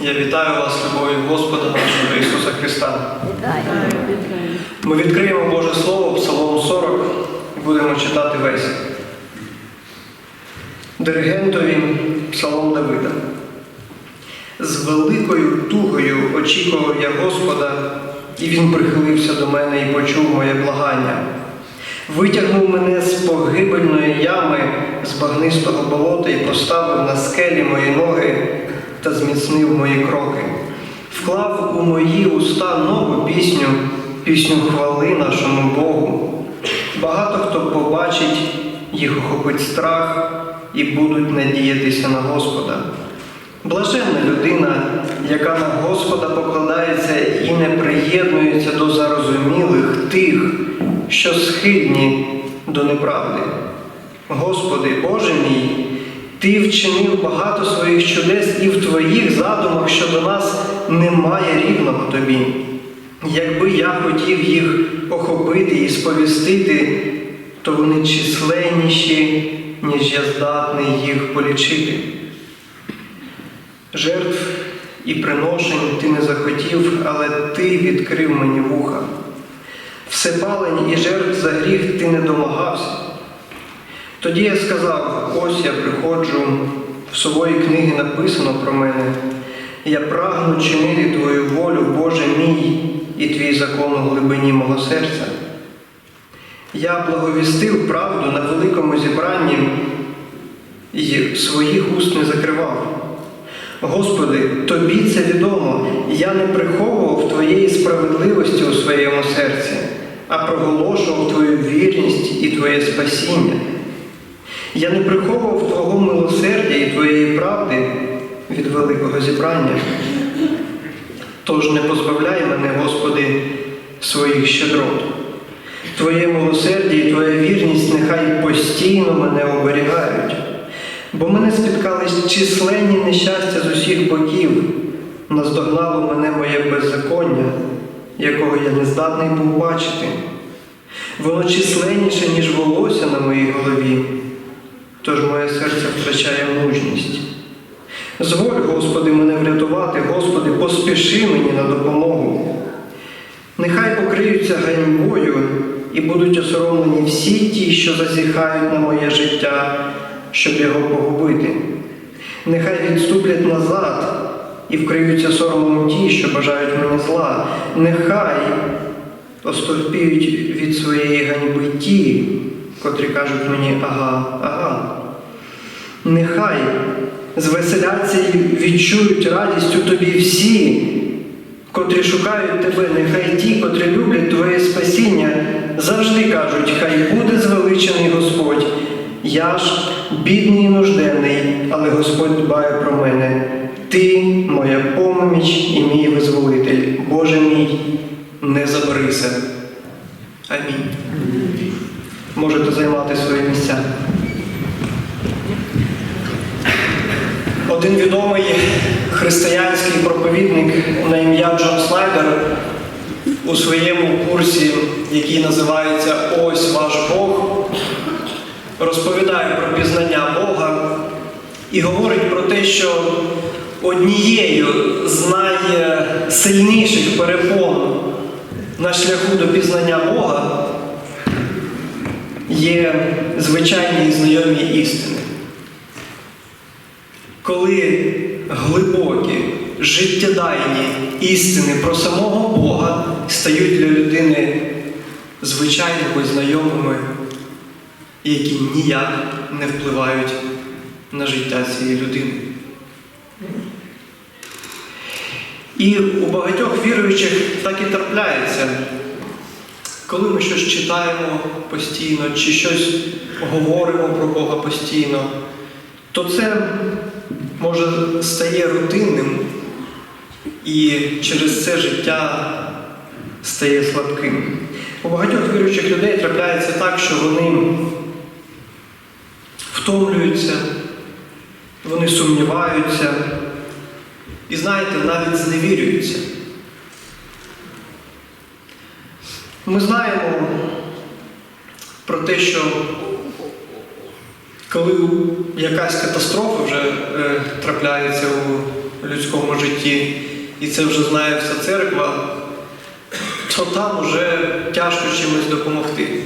Я вітаю вас, любов'ю Господа нашого Ісуса Христа. Ми відкриємо Боже Слово, Псалом 40, і будемо читати весь. Диригентові Псалом Давида. З великою тугою очікував я Господа, і Він прихилився до мене і почув моє благання. Витягнув мене з погибельної ями, з багнистого болота і поставив на скелі мої ноги та зміцнив мої кроки. Вклав у мої уста нову пісню, пісню хвали нашому Богу. Багато хто побачить, їх охопить страх і будуть надіятися на Господа. Блаженна людина, яка на Господа покладається і не приєднується до зарозумілих тих, що схильні до неправди. Господи, Боже мій, Ти вчинив багато своїх чудес, і в Твоїх задумах щодо нас немає рівного Тобі. Якби я хотів їх охопити і сповістити, то вони численніші, ніж я здатний їх полічити. Жертв і приношень ти не захотів, але ти відкрив мені вуха. Всепалень і жертв за гріх ти не домагався. Тоді я сказав: ось я приходжу, в сової книги написано про мене. Я прагну чинити Твою волю, Боже мій, і твій закон у глибині мого серця. Я благовістив правду на великому зібранні і своїх уст не закривав. Господи, Тобі це відомо, я не приховував Твоєї справедливості у своєму серці, а проголошував Твою вірність і Твоє спасіння. Я не приховував Твого милосердя і Твоєї правди від великого зібрання. Тож не позбавляй мене, Господи, своїх щедрот. Твоє милосердя і Твоя вірність нехай постійно мене оберігають. Бо мене спіткались численні нещастя з усіх боків, наздогнало мене моє беззаконня, якого я не здатний був бачити. Воно численніше, ніж волосся на моїй голові, тож моє серце втрачає мужність. Зволь, Господи, мене врятувати, Господи, поспіши мені на допомогу. Нехай покриються ганьбою і будуть осоромлені всі ті, що зазіхають на моє життя, щоб його погубити. Нехай відступлять назад і вкриються соромом ті, що бажають мені зла. Нехай остовпіють від своєї ганьби ті, котрі кажуть мені ага, ага. Нехай звеселяться і відчують радість у тобі всі, котрі шукають тебе, нехай ті, котрі люблять Твоє спасіння, завжди кажуть, хай буде звеличений Господь. Я ж бідний і нужденний, але Господь дбає про мене. Ти моя поміч і мій визволитель. Боже мій, не заберися. Амінь. Можете займати свої місця. Один відомий християнський проповідник на ім'я Джон Снайдер у своєму курсі, який називається Ось ваш Бог, розповідає про пізнання Бога і говорить про те, що однією з найсильніших перепон на шляху до пізнання Бога є звичайні і знайомі істини. Коли глибокі, життєдайні істини про самого Бога стають для людини звичайними знайомими, які ніяк не впливають на життя цієї людини. І у багатьох віруючих так і трапляється, коли ми щось читаємо постійно, чи щось говоримо про Бога постійно, то це може стає рутинним і через це життя стає слабким. У багатьох віруючих людей трапляється так, що вони втомлюються, вони сумніваються і, знаєте, навіть зневірюються. Ми знаємо про те, що коли якась катастрофа вже е, трапляється у людському житті, і це вже знає вся церква, то там уже тяжко чимось допомогти.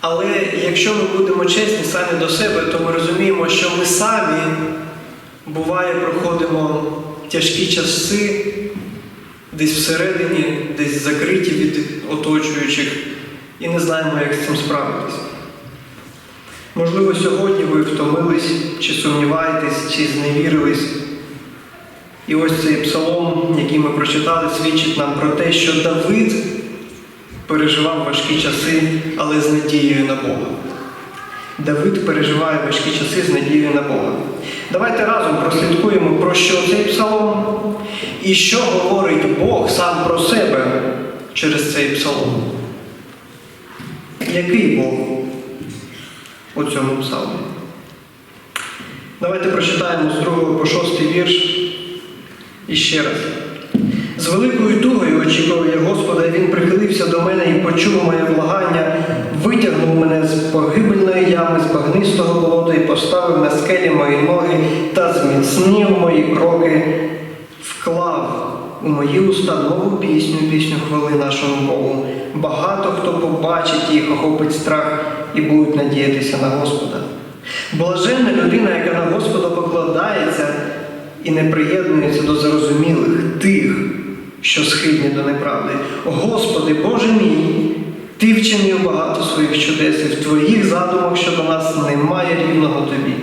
Але якщо ми будемо чесні самі до себе, то ми розуміємо, що ми самі буває проходимо тяжкі часи десь всередині, десь закриті від оточуючих і не знаємо, як з цим справитися. Можливо, сьогодні ви втомились, чи сумніваєтесь, чи зневірились. І ось цей псалом, який ми прочитали, свідчить нам про те, що Давид переживав важкі часи, але з надією на Бога. Давид переживає важкі часи з надією на Бога. Давайте разом прослідкуємо, про що цей псалом і що говорить Бог сам про себе через цей псалом. Який Бог у цьому псалмі? Давайте прочитаємо з 2 по 6 вірш і ще раз. З великою тугою очікував я Господа, він прихилився до мене і почув моє благання, витягнув мене з погибельної ями, з багнистого болота і поставив на скелі мої ноги та зміцнив мої кроки, вклав у мої уста нову пісню, пісню хвали нашому Богу. Багато хто побачить їх, охопить страх і будуть надіятися на Господа. Блаженна людина, яка на Господа покладається і не приєднується до зарозумілих тих, що схильні до неправди. Господи, Боже мій, Ти вчинив багато своїх чудес, і в Твоїх задумах щодо нас немає рівного Тобі.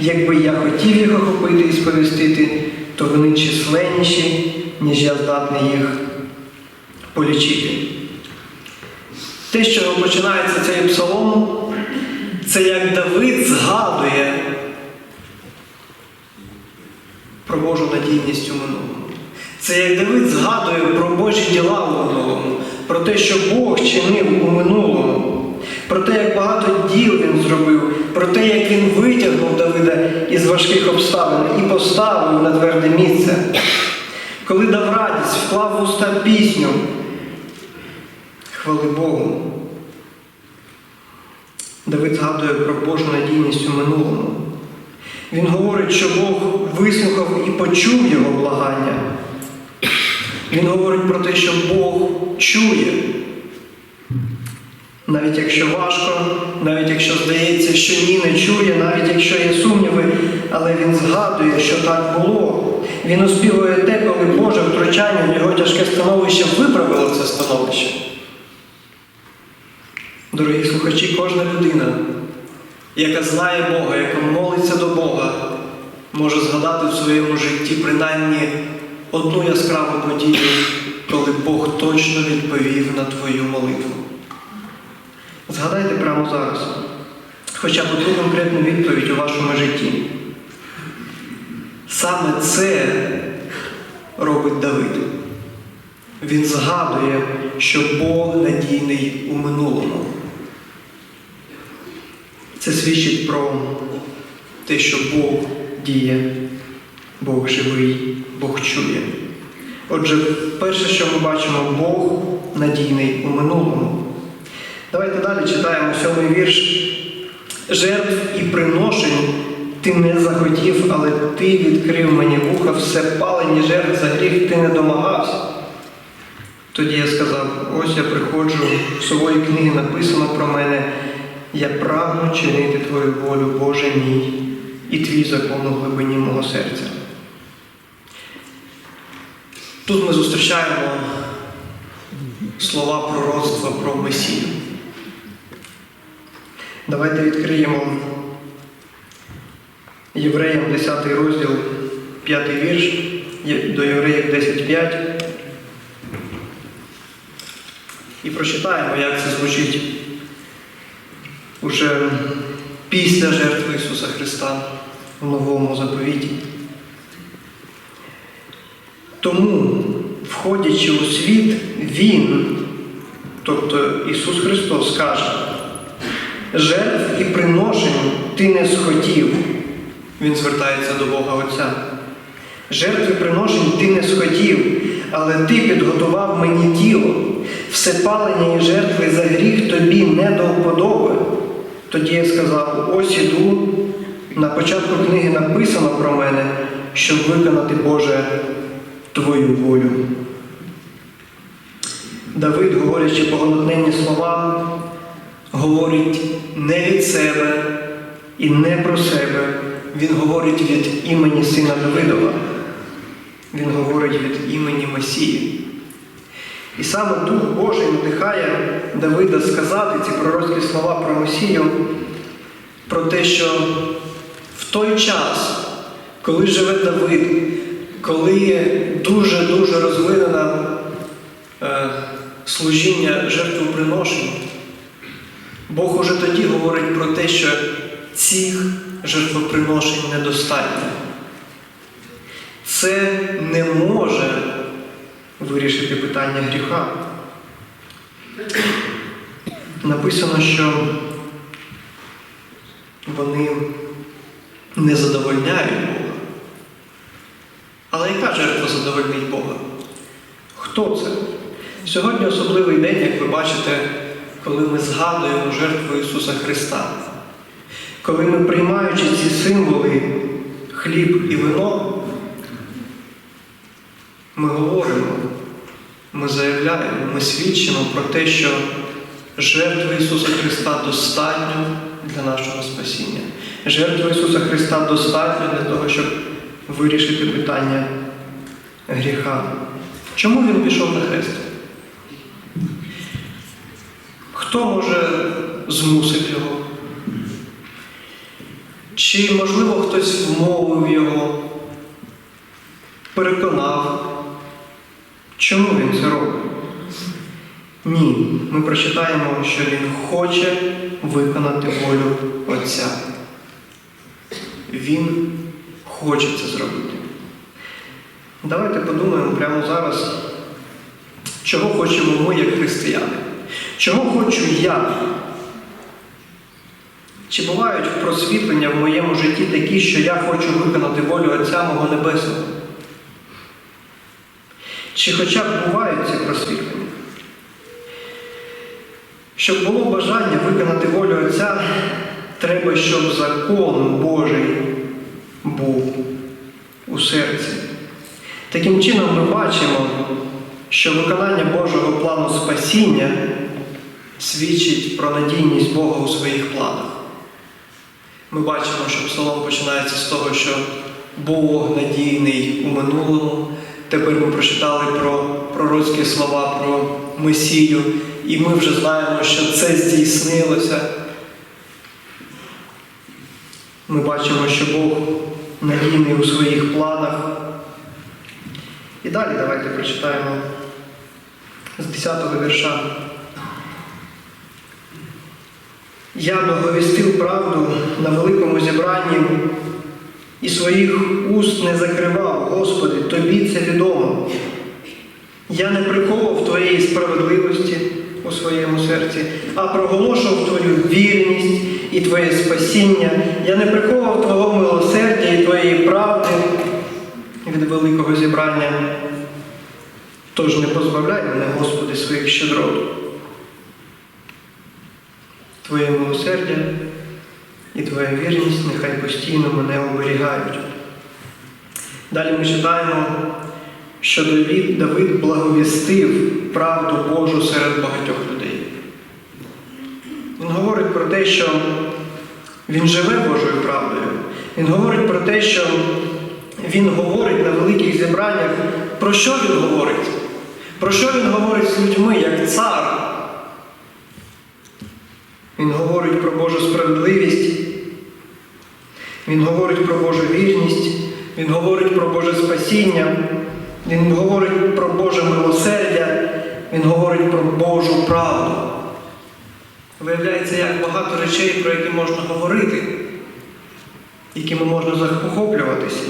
Якби я хотів їх охопити і сповістити, то вони численніші, ніж я здатний їх полічити. Те, чого починається цей псалом, це як Давид згадує про Божу надійність у минулому. Це як Давид згадує про Божі діла у минулому, про те, що Бог чинив у минулому, про те, як багато діл він зробив, про те, як він витягнув Давида із важких обставин і поставив на тверде місце. Коли дав радість, вклав в уста пісню, хвали Богу. Давид згадує про Божу надійність у минулому. Він говорить, що Бог вислухав і почув його благання. Він говорить про те, що Бог чує. Навіть якщо важко, навіть якщо здається, що ні не чує, навіть якщо є сумніви, але він згадує, що так було. Він оспівує те, коли Боже втручання в його тяжке становище виправило це становище. Дорогі слухачі, кожна людина, яка знає Бога, яка молиться до Бога, може згадати в своєму житті принаймні одну яскраву подію, коли Бог точно відповів на твою молитву. Згадайте прямо зараз, хоча б одну конкретну відповідь у вашому житті. Саме це робить Давид. Він згадує, що Бог надійний у минулому. Це свідчить про те, що Бог діє, Бог живий, Бог чує. Отже, перше, що ми бачимо, Бог надійний у минулому. Давайте далі читаємо сьомий вірш. Жертв і приношень ти не захотів, але ти відкрив мені вуха, все палені жертв за гріх ти не домагався. Тоді я сказав: ось я приходжу, в своїй книгі написано про мене, я прагну чинити Твою волю, Боже мій, і твій закон у глибині мого серця. Тут ми зустрічаємо слова пророцтва про Месію. Давайте відкриємо Євреям 10 розділ, 5 вірш, до Євреїв 10.5. І прочитаємо, як це звучить уже після жертви Ісуса Христа в новому заповіті. Тому, входячи у світ, Він, тобто Ісус Христос, каже, жертв і приношень ти не схотів. Він звертається до Бога Отця. Жертви приношень ти не схотів, але ти підготував мені тіло. Все палення і жертви за гріх тобі не до вподоби. Тоді я сказав: ось іду, На початку книги написано про мене, щоб виконати Боже Твою волю. Давид, говорячи погонотненні слова, говорить не від себе і не про себе. Він говорить від імені сина Давидова. Він говорить від імені Месії. І саме Дух Божий надихає Давида сказати ці пророцькі слова про Месію, про те, що в той час, коли живе Давид, коли дуже-дуже розвинена е, служіння жертвоприношень, Бог уже тоді говорить про те, що цих жертвоприношень недостатньо. Це не може вирішити питання гріха. Написано, що вони не задовольняють Бога. Але яка жертва задовольнить Бога? Хто це? Сьогодні особливий день, як ви бачите, коли ми згадуємо жертву Ісуса Христа. Коли ми, приймаючи ці символи, хліб і вино, ми говоримо, ми заявляємо, ми свідчимо про те, що жертва Ісуса Христа достатньо для нашого спасіння. Жертва Ісуса Христа достатньо для того, щоб вирішити питання гріха. Чому Він пішов на хрест? Хто може змусити його? Чи, можливо, хтось вмовив його, переконав? Чому він це робить? Ні, ми прочитаємо, що він хоче виконати волю Отця. Він хоче це зробити. Давайте подумаємо прямо зараз, чого хочемо ми, як християни. Чого хочу я? Чи бувають просвітлення в моєму житті такі, що я хочу виконати волю Отця мого Небесного? Чи хоча б бувають ці просвітлення? Щоб було бажання виконати волю Отця, треба, щоб закон Божий був у серці. Таким чином ми бачимо, що виконання Божого плану спасіння свідчить про надійність Бога у своїх планах. Ми бачимо, що псалом починається з того, що Бог надійний у минулому. Тепер ми прочитали про пророцькі слова про Месію, і ми вже знаємо, що це здійснилося. Ми бачимо, що Бог надійний у своїх планах. І далі давайте прочитаємо з 10-го вірша. Я благовістив правду на великому зібранні і своїх уст не закривав, Господи, Тобі це відомо. Я не приховував Твоєї справедливості у своєму серці, а проголошував Твою вірність і Твоє спасіння. Я не приховував Твого милосердя і Твоєї правди від великого зібрання. Тож не позбавляй мене, Господи, своїх щедрот. Твоє милосердя і Твоя вірність нехай постійно мене оберігають. Далі ми читаємо, що Давид, Давид благовістив правду Божу серед багатьох людей. Він говорить про те, що він живе Божою правдою. Він говорить про те, що він говорить на великих зібраннях. Про що він говорить? Про що він говорить з людьми як цар? Він говорить про Божу справедливість, Він говорить про Божу вірність, Він говорить про Боже спасіння, Він говорить про Боже милосердя, Він говорить про Божу правду. Виявляється, як багато речей, про які можна говорити, якими можна захоплюватися.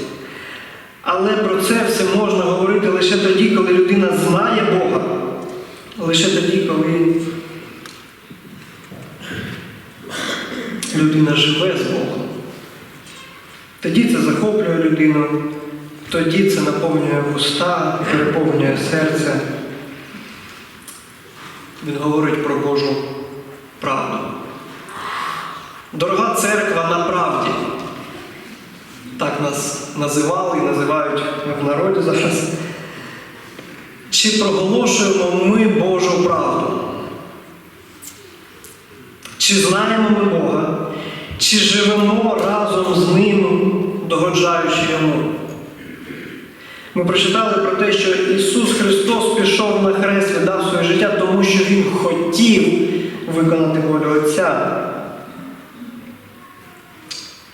Але про це все можна говорити лише тоді, коли людина знає Бога, лише тоді, коли людина живе з Богом. Тоді це захоплює людину, тоді це наповнює вуста, переповнює серце. Він говорить про Божу правду. Дорога церква на правді. так нас називали і називають в народі зараз. Чи проголошуємо ми Божу правду? Чи знаємо ми Бога? Чи живемо разом з Ним, догоджаючи Йому? Ми прочитали про те, що Ісус Христос пішов на хрест, віддав своє життя, тому що Він хотів виконати волю Отця.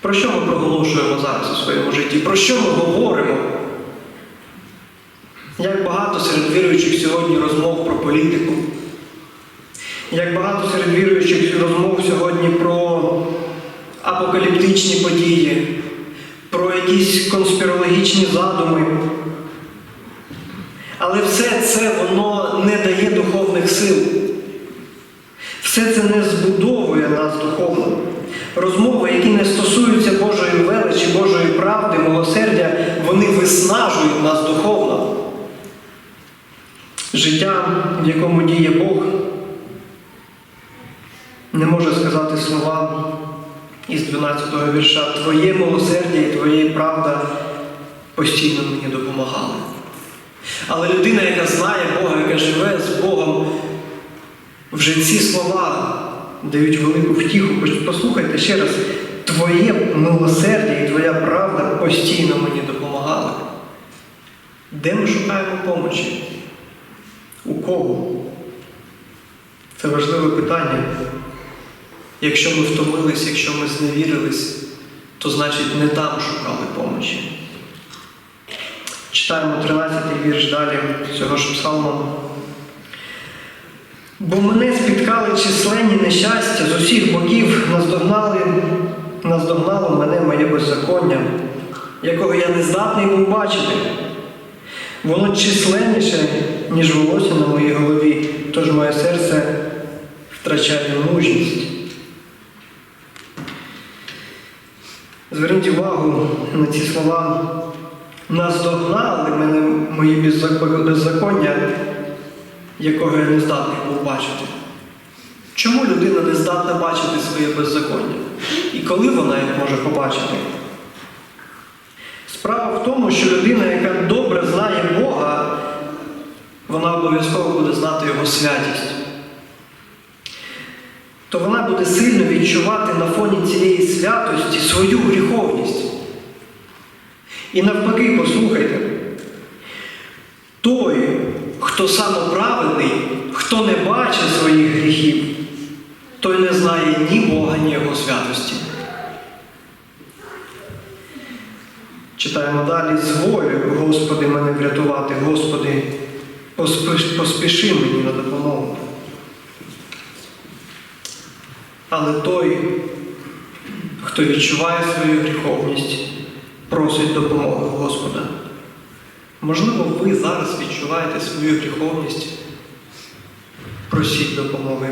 Про що ми проголошуємо зараз у своєму житті? Про що ми говоримо? Як багато серед віруючих сьогодні розмов про політику? Як багато серед віруючих розмов сьогодні про апокаліптичні події, про якісь конспірологічні задуми. Але все це воно не дає духовних сил. Все це не збудовує нас духовно. Розмови, які не стосуються Божої величі, Божої правди, милосердя, вони виснажують нас духовно. Життя, в якому діє Бог, не може сказати слова із 12-го вірша Твоє милосердя і Твоє правда постійно мені допомагали. Але людина, яка знає Бога, яка живе з Богом, вже ці слова дають велику втіху. Послухайте ще раз, Твоє милосердя і Твоя правда постійно мені допомагали. Де ми шукаємо помочі? У кого? Це важливе питання. Якщо ми втомились, якщо ми зневірились, то значить не там шукали помочі. Читаємо 13-й вірш далі цього ж псалму. Бо мене спіткали численні нещастя з усіх боків, наздогнали, наздогнало мене моє беззаконня, якого я не здатний був бачити. Воно численніше, ніж волосся на моїй голові, тож моє серце втрачає мужність. Зверніть увагу на ці слова. Наздогнали мене мої беззаконня, якого я не здатний був бачити. Чому людина не здатна бачити своє беззаконня? І коли вона їх може побачити? Справа в тому, що людина, яка добре знає Бога, вона обов'язково буде знати Його святість. То вона буде сильно відчувати на фоні цієї святості свою гріховність. І навпаки, послухайте, той, хто самоправедний, хто не бачить своїх гріхів, той не знає ні Бога, ні Його святості. Читаємо далі з волею, Господи, мене врятувати, Господи, поспіши мені на допомогу. Але той, хто відчуває свою гріховність, просить допомоги Господа. Можливо, ви зараз відчуваєте свою гріховність, просіть допомоги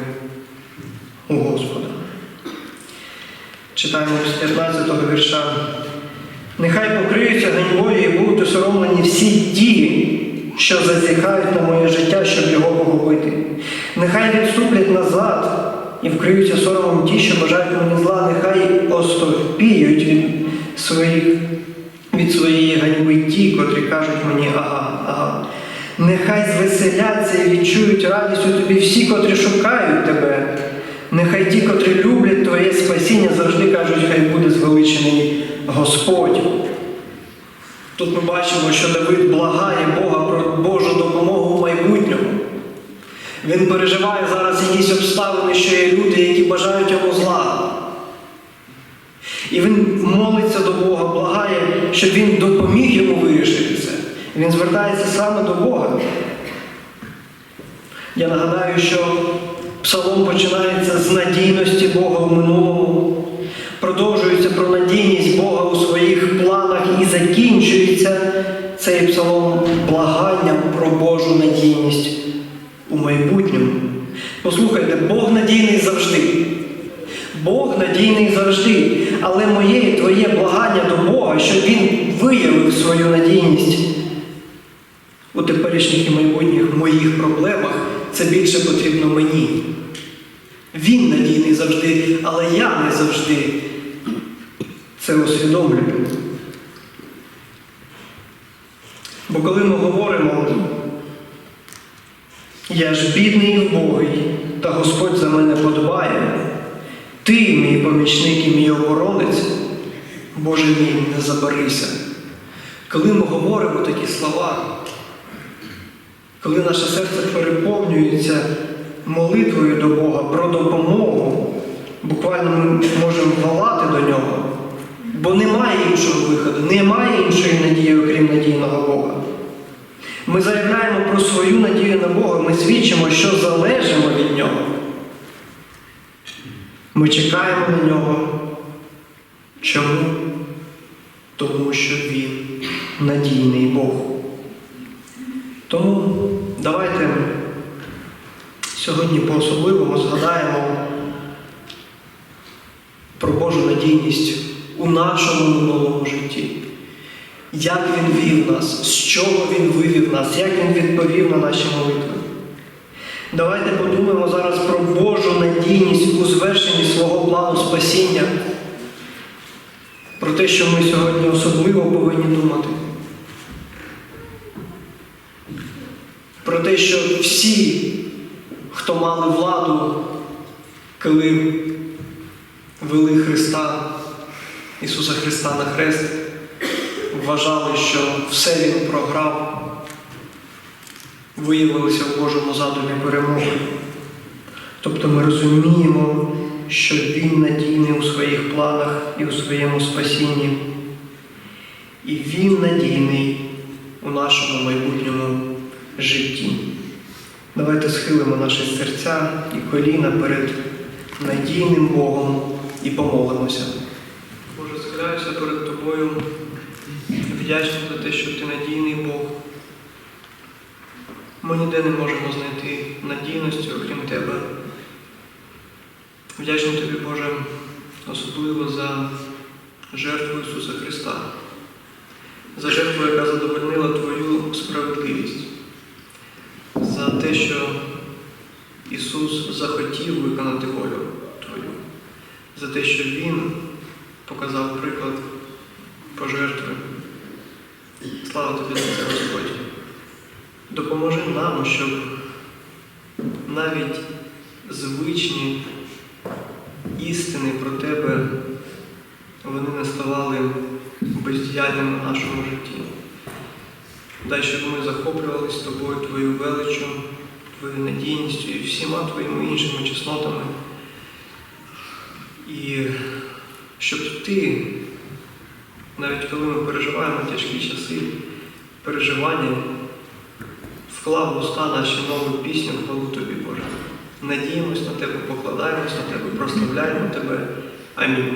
у Господа. Читаємо з 15-го вірша. Нехай покриються ганьбою і будуть осоромлені всі ті, що зазіхають на моє життя, щоб його погубити. Нехай відступлять назад і вкриються соромом ті, що бажають мені зла, нехай остовпіють від своїх від своєї ганьби ті, котрі кажуть мені ага, ага. Нехай звеселяться і відчують радість у тобі всі, котрі шукають тебе. Нехай ті, котрі люблять Твоє спасіння, завжди кажуть, хай буде звеличений Господь. Тут ми бачимо, що Давид благає Бога про Божу допомогу в майбутньому. Він переживає зараз якісь обставини, що є люди, які бажають йому зла. І він молиться до Бога, благає, щоб він допоміг йому вирішити це. Він звертається саме до Бога. Я нагадаю, що псалом починається з надійності Бога в минулому, продовжується про надійність Бога у своїх планах і закінчується цей псалом благанням про Божу надійність. Послухайте, Бог надійний завжди. Бог надійний завжди. Але моє і твоє благання до Бога, щоб Він виявив свою надійність у теперішніх і майбутніх моїх проблемах, це більше потрібно мені. Він надійний завжди, але я не завжди це усвідомлюю. Бо коли ми говоримо, я ж бідний і вбогий, та Господь за мене подбає, ти, мій помічник і мій оборонець, Боже мій, не забарися. Коли ми говоримо такі слова, коли наше серце переповнюється молитвою до Бога про допомогу, буквально ми можемо волати до нього, бо немає іншого виходу, немає іншої надії, окрім надійного Бога. Ми заявляємо про свою надію на Бога, ми свідчимо, що залежимо від Нього. Ми чекаємо на нього. Чому? Тому що Він надійний Бог. Тому давайте сьогодні по-особливому згадаємо про Божу надійність у нашому минулому житті. Як Він вів нас, з чого Він вивів нас, як Він відповів на наші молитви. Давайте подумаємо зараз про Божу надійність у звершенні свого плану спасіння, про те, що ми сьогодні особливо повинні думати. Про те, що всі, хто мали владу, коли вели Христа, Ісуса Христа на хрест, вважали, що все Він програв, виявилися в Божому задумі перемоги. Тобто ми розуміємо, що Він надійний у своїх планах і у своєму спасінні. І Він надійний у нашому майбутньому житті. Давайте схилимо наші серця і коліна перед надійним Богом і помолимося. Боже, схиляюся перед Тобою, вдячний за те, що Ти надійний Бог. Ми ніде не можемо знайти надійності, окрім Тебе. Вдячний Тобі, Боже, особливо за жертву Ісуса Христа, за жертву, яка задовольнила Твою справедливість, за те, що Ісус захотів виконати волю Твою, за те, що Він показав приклад пожертви. Слава Тобі за це, Господь. Допоможи нам, щоб навіть звичні істини про Тебе вони не ставали бездіяльними в нашому житті. Дай, щоб ми захоплювалися тобою, Твоєю величчю, Твоєю надійністю і всіма Твоїми іншими чеснотами. І щоб Ти, навіть коли ми переживаємо тяжкі часи, переживання, вклав в уста наші нову пісню хвалу Тобі, Боже. Надіємось на Тебе, покладаємось на Тебе, прославляємо Тебе. Амінь.